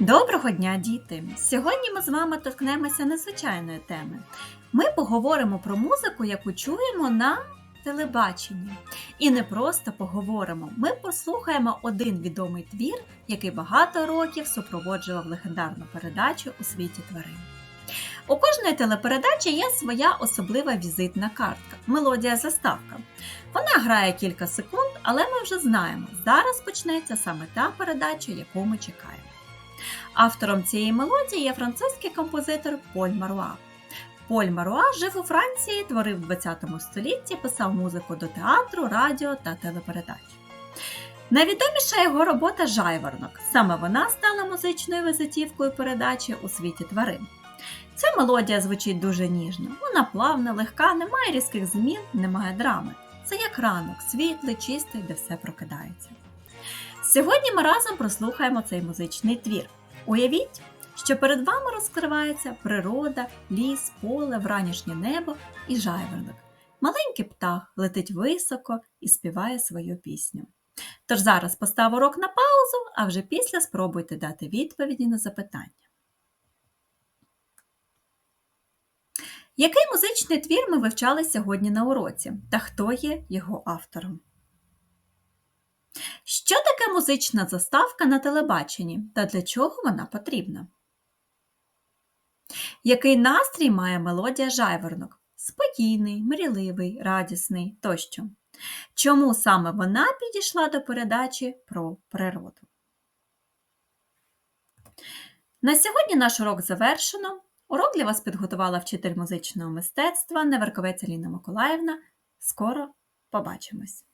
Доброго дня, діти! Сьогодні ми з вами торкнемося незвичайної теми. Ми поговоримо про музику, яку чуємо на телебаченні. І не просто поговоримо, ми послухаємо один відомий твір, який багато років супроводжував легендарну передачу у світі тварин. У кожної телепередачі є своя особлива візитна картка мелодія заставка. Вона грає кілька секунд, але ми вже знаємо, зараз почнеться саме та передача, яку ми чекаємо. Автором цієї мелодії є французький композитор Поль Маруа. Поль Маруа жив у Франції, творив в 20 столітті, писав музику до театру, радіо та телепередач. Найвідоміша його робота Жайворонок. Саме вона стала музичною визитівкою передачі у світі тварин. Ця мелодія звучить дуже ніжно, вона плавна, легка, немає різких змін, немає драми. Це як ранок, світлий, чистий, де все прокидається. Сьогодні ми разом прослухаємо цей музичний твір. Уявіть, що перед вами розкривається природа, ліс, поле, вранішнє небо і жайворонок. Маленький птах летить високо і співає свою пісню. Тож зараз постав урок на паузу, а вже після спробуйте дати відповіді на запитання. Який музичний твір ми вивчали сьогодні на уроці та хто є його автором? Що таке музична заставка на телебаченні та для чого вона потрібна? Який настрій має мелодія жайворонок? Спокійний, мрійливий, радісний тощо. Чому саме вона підійшла до передачі про природу? На сьогодні наш урок завершено. Урок для вас підготувала вчитель музичного мистецтва Неверковець Аліна Миколаївна. Скоро побачимось!